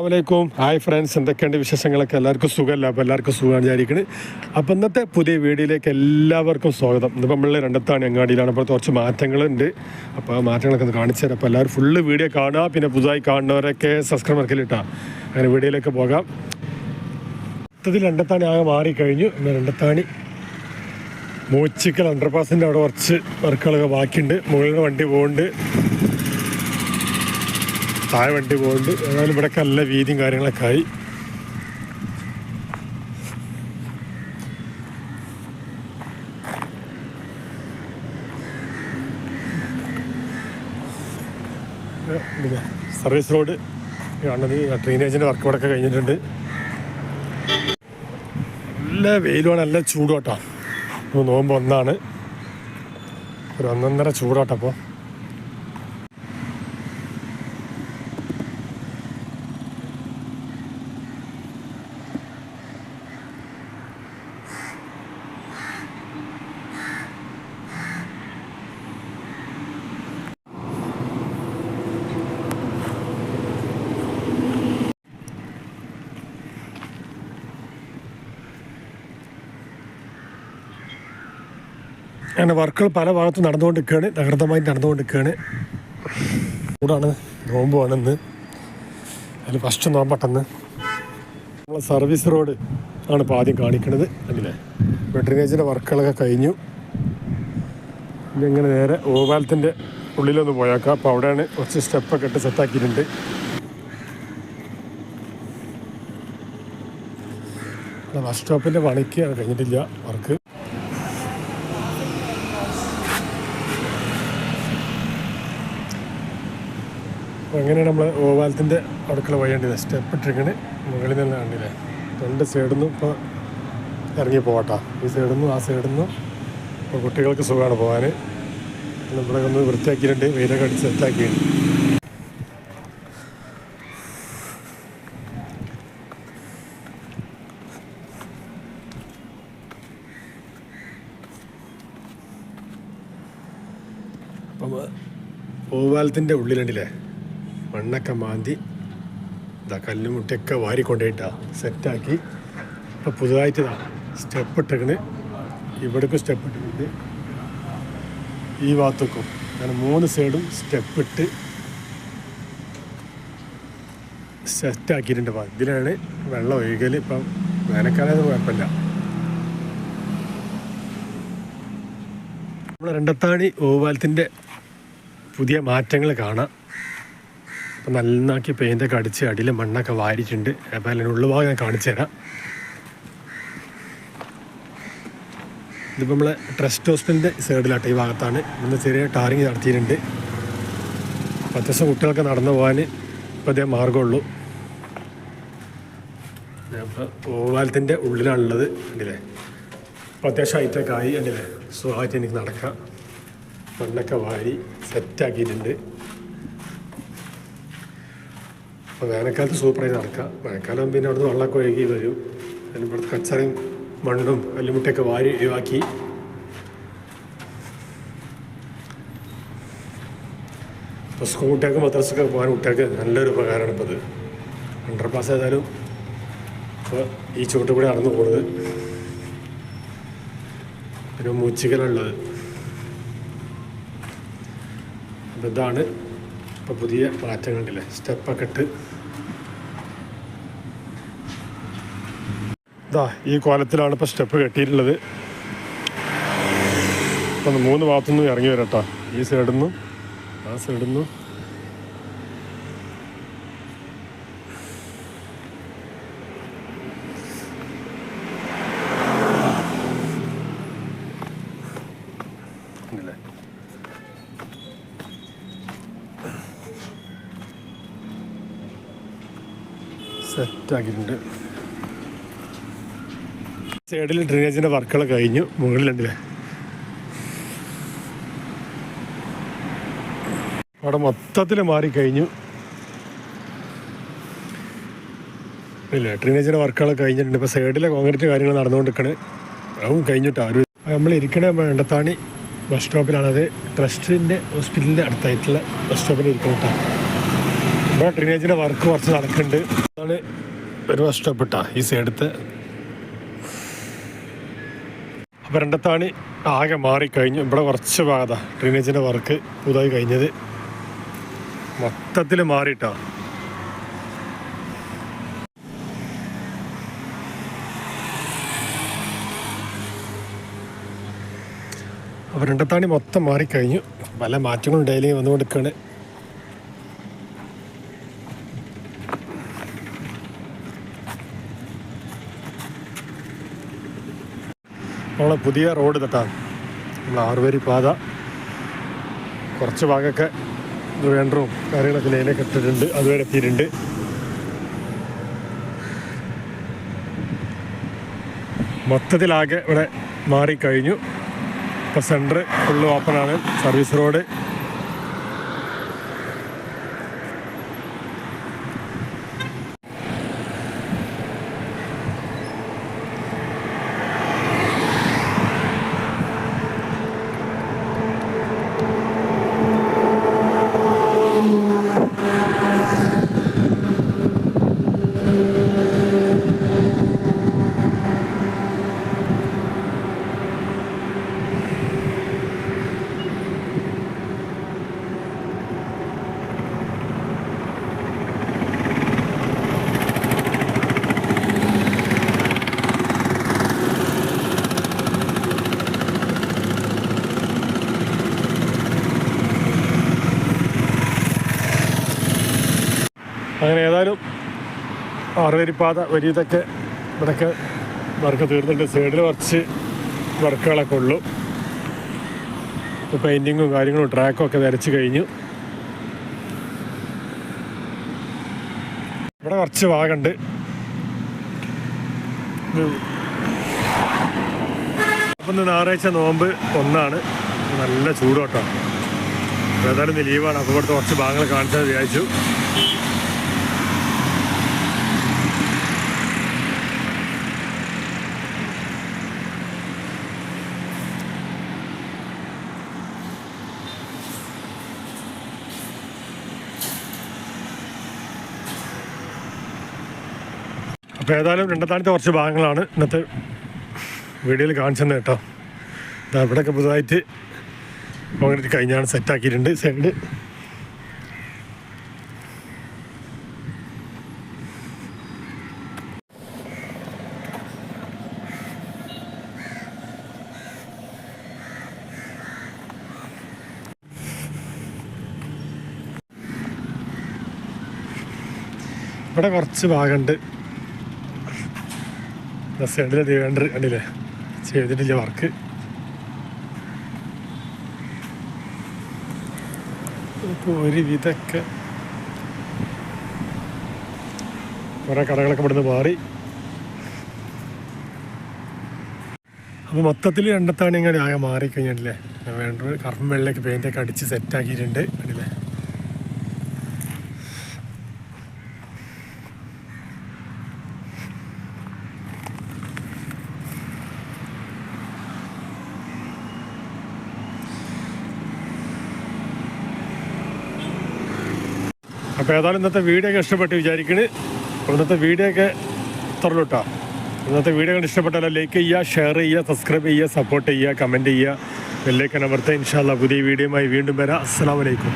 അസ്സാമലൈക്കും hi friends എന്തൊക്കെയുണ്ട് വിശേഷങ്ങളൊക്കെ? എല്ലാവർക്കും സുഖമല്ല? അപ്പോൾ എല്ലാവർക്കും സുഖമാണ് വിചാരിക്കുന്നത് അപ്പോൾ ഇന്നത്തെ പുതിയ വീഡിയോയിലേക്ക് എല്ലാവർക്കും സ്വാഗതം. ഇന്നിപ്പോൾ നമ്മൾ രണ്ടത്താണ് അങ്ങാടിയിലാണ്. അപ്പോൾ കുറച്ച് മാറ്റങ്ങളുണ്ട്. അപ്പോൾ ആ മാറ്റങ്ങളൊക്കെ ഒന്ന് കാണിച്ചു തരാം. അപ്പോൾ എല്ലാവരും ഫുള്ള് വീഡിയോ കാണുക. പിന്നെ പുതുതായി കാണുന്നവരൊക്കെ സബ്സ്ക്രൈബ് മറക്കലിട്ടാ അങ്ങനെ വീഡിയോയിലേക്ക് പോകാം. മൊത്തത്തിൽ രണ്ടത്താണി ആകെ മാറിക്കഴിഞ്ഞു. പിന്നെ രണ്ടത്താണി മൂച്ചിക്കൽ അണ്ടർപാസിന്റെ അവിടെ കുറച്ച് വർക്കുകളൊക്കെ ബാക്കിയുണ്ട്. മുകളിൽ വണ്ടി പോകുന്നുണ്ട് താഴെ വണ്ടി പോകുന്നുണ്ട് ഏതായാലും ഇവിടെ നല്ല വീതിയും കാര്യങ്ങളൊക്കെ ആയി. സർവീസ് റോഡ് കാണുന്നത്. ഡ്രെയിനേജിന്റെ വർക്ക് ഇവിടെ കഴിഞ്ഞിട്ടുണ്ട്. നല്ല വെയിലുമാണ്. നല്ല ചൂടോട്ടോ ഇപ്പോൾ നോമ്പ് ഒന്നാണ്. ഒരു ഒന്നൊന്നര ചൂടോട്ടപ്പോൾ അങ്ങനെ വർക്കുകൾ പല ഭാഗത്തും നടന്നുകൊണ്ടിരിക്കുകയാണ്. തകൃതമായി നടന്നുകൊണ്ടിരിക്കുകയാണ്. ചൂടാണ്. നോമ്പുവാണെന്ന് അതിൽ ഫസ്റ്റ് നോമ്പട്ടെന്ന്. നമ്മളെ സർവീസ് റോഡ് ആണ് ഇപ്പോൾ ആദ്യം കാണിക്കുന്നത് അല്ലേ വെട്ടറിനേജിന്റെ വർക്കുകളൊക്കെ കഴിഞ്ഞു. ഇനി ഇങ്ങനെ നേരെ ഓവാലത്തിന്റെ ഉള്ളിലൊന്ന് പോയേക്കാം. അപ്പോൾ അവിടെയാണ് കുറച്ച് സ്റ്റെപ്പൊക്കെ ഇട്ട് സെറ്റാക്കിയിട്ടുണ്ട് ബസ് സ്റ്റോപ്പിന്റെ പണിക്ക് കഴിഞ്ഞിട്ടില്ല. വർക്ക്. അപ്പോൾ എങ്ങനെയാണ് നമ്മൾ ഓവാലത്തിന്റെ അടുക്കള വഴിയേണ്ടത് സ്റ്റെപ്പ് ഇട്ടിരിക്കണേ. മുകളിൽ നിന്ന് കണ്ടില്ലേ? രണ്ട് സൈഡിൽ നിന്നും ഇപ്പോൾ ഇറങ്ങി പോകട്ടോ ഈ സൈഡിൽ നിന്നും ആ സൈഡിൽ നിന്നും ഇപ്പോൾ കുട്ടികൾക്ക് സുഖമാണ് പോകാൻ ഇവിടെ ഒന്ന് വൃത്തിയാക്കിയിട്ടുണ്ട്. വെയിലൊക്കെ അടിച്ച് സെറ്റാക്കിയിട്ടുണ്ട്. അപ്പം ഓവാലത്തിന്റെ ഉള്ളിലുണ്ടല്ലേ? മണ്ണൊക്കെ മാന്തി ഇതാ കല്ലും മുട്ടയൊക്കെ വാരി കൊണ്ടുപോയിട്ടാ സെറ്റാക്കി. ഇപ്പം പുതുതായിട്ട് ഇതാ സ്റ്റെപ്പ് ഇട്ടേക്കണ് ഇവിടേക്കും സ്റ്റെപ്പ് ഇട്ടിട്ടുണ്ട്. ഈ ഭാഗത്തേക്കും അങ്ങനെ മൂന്ന് സൈഡും സ്റ്റെപ്പ് ഇട്ട് സെറ്റാക്കിയിട്ടുണ്ട്. അപ്പം ഇതിലാണ് വെള്ളം ഒഴുകൽ ഇപ്പം വേനൽക്കാലത്ത് കുഴപ്പമില്ല. നമ്മൾ രണ്ടത്താണി ഓവാലത്തിന്റെ പുതിയ മാറ്റങ്ങൾ കാണാം. അപ്പം നന്നാക്കി പെയിന്റൊക്കെ അടിച്ച് അടിയിൽ മണ്ണൊക്കെ വാരിയിട്ടുണ്ട്. അപ്പോൾ അതിന്റെ ഉള്ളുഭാഗം ഞാൻ കാണിച്ചു തരാം. ഇതിപ്പോൾ നമ്മളെ ട്രസ്റ്റ് ഹോസ്പിറ്റലിന്റെ സൈഡിലാട്ടോ ഈ ഭാഗത്താണ്. ഇന്ന് ചെറിയ ടാറിങ് നടത്തിയിട്ടുണ്ട്. പത്ത് അത്യാവശ്യം കുട്ടികൾക്ക് നടന്നു പോകാൻ ഇപ്പോൾ അതേ മാർഗമുള്ളൂ അപ്പോൾ ഓവാലത്തിന്റെ ഉള്ളിലാണുള്ളത്. അല്ലേ അപ്പോൾ അത്യാവശ്യം ഹൈറ്റൊക്കെ ആയി. അല്ലേ സുഖമായിട്ട് എനിക്ക് നടക്കാം. മണ്ണൊക്കെ വാരി സെറ്റാക്കിയിട്ടുണ്ട്. അപ്പോൾ വേനൽക്കാലത്ത് സൂപ്പറായി നടക്കാം. മഴക്കാലം പിന്നെ അവിടുന്ന് വെള്ളമൊക്കെ ഒഴുകി വരും. അതിന് ഇവിടുത്തെ കച്ചറയും മണ്ണും കല്ലുമുട്ടയൊക്കെ വാരി ഒഴിവാക്കി. ഇപ്പോൾ സ്കൂൾ കുട്ടികൾക്ക് മദ്രസൊക്കെ പോകാൻ കുട്ടികൾക്ക് നല്ലൊരു ഉപകാരമാണ് ഇപ്പോൾ അത് അണ്ടർ പാസ് ഏതായാലും ഇപ്പോൾ ഈ ചുവട്ട് കൂടെ നടന്നു പോകുന്നത് പിന്നെ മൂച്ചിക്കലുള്ളത്. അപ്പോൾ ഇതാണ് ഇപ്പോൾ പുതിയ മാറ്റങ്ങളുണ്ടല്ലേ സ്റ്റെപ്പൊക്കെ ഇട്ട്. ഇതാ ഈ കോലത്തിലാണ് ഇപ്പോൾ സ്റ്റെപ്പ് കെട്ടിയിട്ടുള്ളത്. അപ്പം മൂന്ന് ഭാഗത്തുനിന്നും ഇറങ്ങി വരട്ടോ ഈ സൈഡിൽ നിന്നും ആ സൈഡിൽ നിന്നും സെറ്റാക്കിയിട്ടുണ്ട്. സൈഡിൽ ഡ്രെയിനേജിന്റെ വർക്കുകൾ കഴിഞ്ഞു. മുകളിലുണ്ടല്ലേ? അവിടെ മൊത്തത്തിൽ മാറിക്കഴിഞ്ഞു ഇല്ല ഡ്രെയിനേജിന്റെ വർക്കുകൾ കഴിഞ്ഞിട്ടുണ്ട്. ഇപ്പോൾ സൈഡിലെ കോൺക്രീറ്റ് കാര്യങ്ങൾ നടന്നുകൊണ്ടിരിക്കണേ. അതും കഴിഞ്ഞിട്ട് നമ്മൾ ഇരിക്കണ വേണ്ടത്താണി ബസ് സ്റ്റോപ്പിലാണത്. ട്രസ്റ്റിന്റെ ഹോസ്പിറ്റലിന്റെ അടുത്തായിട്ടുള്ള ബസ് സ്റ്റോപ്പിൽ ഇരിക്കണം കേട്ടോ. ഇവിടെ ഡ്രെയിനേജിന്റെ വർക്ക് കുറച്ച് നടക്കുന്നുണ്ട്. അതാണ് ഒരു ഇഷ്ടപ്പെട്ട ഈ സൈഡത്തെ അപ്പോൾ രണ്ടത്താണി ആകെ മാറിക്കഴിഞ്ഞു ഇവിടെ കുറച്ച് ഭാഗതാ ഡ്രെയിനേജിന്റെ വർക്ക് പുതുതായി കഴിഞ്ഞത്. മൊത്തത്തിൽ മാറിയിട്ടാ. അപ്പോൾ രണ്ടത്താണി മൊത്തം മാറിക്കഴിഞ്ഞു പല മാറ്റങ്ങളും ഡെയിലി വന്നുകൊടുക്കുകയാണ് നമ്മളെ പുതിയ റോഡ് തട്ടാണ് നമ്മൾ ആറുവരി പാത. കുറച്ച് ഭാഗമൊക്കെ വേണ്ടറും കാര്യങ്ങളൊക്കെ ലൈനൊക്കെ ഇട്ടിട്ടുണ്ട്. അതുവരെ എത്തിയിട്ടുണ്ട്. മൊത്തത്തിലാകെ ഇവിടെ മാറിക്കഴിഞ്ഞു. ഇപ്പോൾ സെന്റർ ഫുള്ള് ഓപ്പണാണ് സർവീസ് റോഡ് അങ്ങനെ ഏതായാലും ആറുവരിപ്പാത വരിയതൊക്കെ ഇവിടെയൊക്കെ വർക്ക് തീർന്നിട്ട് സൈഡിൽ കുറച്ച് വർക്കുകളൊക്കെ ഉള്ളൂ. ഇപ്പോൾ പെയിന്റിങ്ങും കാര്യങ്ങളും ട്രാക്കും ഒക്കെ വരച്ച് കഴിഞ്ഞു. ഇവിടെ കുറച്ച് ഭാഗമുണ്ട് അപ്പം ഇന്ന് ഞായറാഴ്ച നോമ്പ് ഒന്നാണ്. നല്ല ചൂടോട്ടോ. ഏതായാലും ലീവാണ് അപ്പോൾ ഇവിടുത്തെ കുറച്ച് ഭാഗങ്ങൾ കാണിച്ചാൽ വിചാരിച്ചു. അപ്പോൾ ഏതായാലും രണ്ടാമത്തെ കുറച്ച് ഭാഗങ്ങളാണ് ഇന്നത്തെ വീഡിയോയിൽ കാണിച്ചത് കേട്ടോ. ഇതാ ഇവിടെയൊക്കെ പുതുതായിട്ട് അങ്ങനെ കഴിഞ്ഞാണ് സെറ്റാക്കിയിട്ടുണ്ട് സൈഡ് ഇവിടെ കുറച്ച് ഭാഗമുണ്ട്. സൈഡിലെ കണ്ടില്ലേ? ചെയ്തിട്ടില്ല വർക്ക്. ഇപ്പോൾ ഒരു വിധമൊക്കെ കുറേ കടകളൊക്കെ ഇവിടുന്ന് മാറി. അപ്പോൾ മൊത്തത്തിൽ രണ്ടത്താണ് ഇങ്ങനെ ആകെ മാറിക്കഴിഞ്ഞിട്ടില്ലേ? വേണ്ട കറുപ്പും വെള്ളയൊക്കെ ഒക്കെ അടിച്ച് സെറ്റാക്കിയിട്ടുണ്ട് കണ്ടില്ലേ? അപ്പോൾ ഏതായാലും ഇന്നത്തെ വീഡിയോ ഒക്കെ ഇഷ്ടപ്പെട്ട് വിചാരിക്കണ്. ഇന്നത്തെ വീഡിയോ ഒക്കെ തുറന്നു ഇന്നത്തെ വീഡിയോ കണ്ട് ഇഷ്ടപ്പെട്ടാൽ ലൈക്ക് ചെയ്യുക ഷെയർ ചെയ്യുക സബ്സ്ക്രൈബ് ചെയ്യുക സപ്പോർട്ട് ചെയ്യുക കമന്റ് ചെയ്യുക. എല്ലാം അമർത്തുക. ഇൻഷാല്ല പുതിയ വീഡിയോയുമായി വീണ്ടും വരാം. അസ്സാം വലൈക്കും